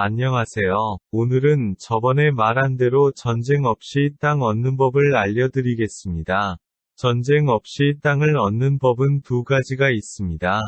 안녕하세요. 오늘은 저번에 말한 대로 전쟁 없이 땅 얻는 법을 알려드리겠습니다. 전쟁 없이 땅을 얻는 법은 두 가지가 있습니다.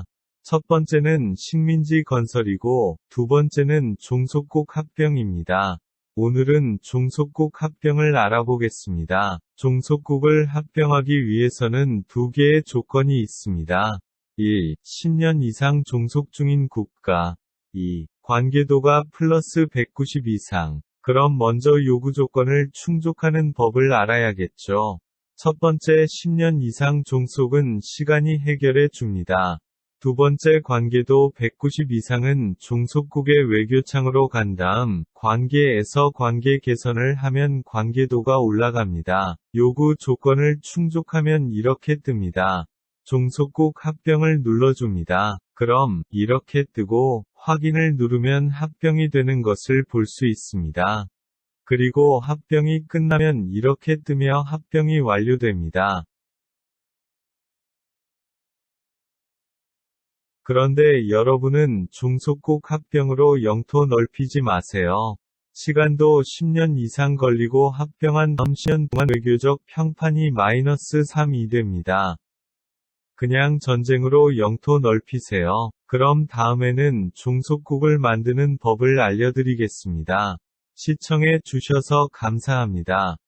첫 번째는 식민지 건설이고, 두 번째는 종속국 합병입니다. 오늘은 종속국 합병을 알아보겠습니다. 종속국을 합병하기 위해서는 두 개의 조건이 있습니다. 1. 10년 이상 종속 중인 국가. 2. 관계도가 플러스 190 이상. 그럼 먼저 요구 조건을 충족하는 법을 알아야겠죠. 첫 번째 10년 이상 종속은 시간이 해결해 줍니다. 두 번째 관계도 190 이상은 종속국의 외교창으로 간 다음 관계에서 관계 개선을 하면 관계도가 올라갑니다. 요구 조건을 충족하면 이렇게 뜹니다. 종속국 합병을 눌러줍니다. 그럼 이렇게 뜨고 확인을 누르면 합병이 되는 것을 볼 수 있습니다. 그리고 합병이 끝나면 이렇게 뜨며 합병이 완료됩니다. 그런데 여러분은 종속국 합병으로 영토 넓히지 마세요. 시간도 10년 이상 걸리고 합병한 다음 10년 동안 외교적 평판이 마이너스 3이 됩니다. 그냥 전쟁으로 영토 넓히세요. 그럼 다음에는 종속국을 만드는 법을 알려드리겠습니다. 시청해 주셔서 감사합니다.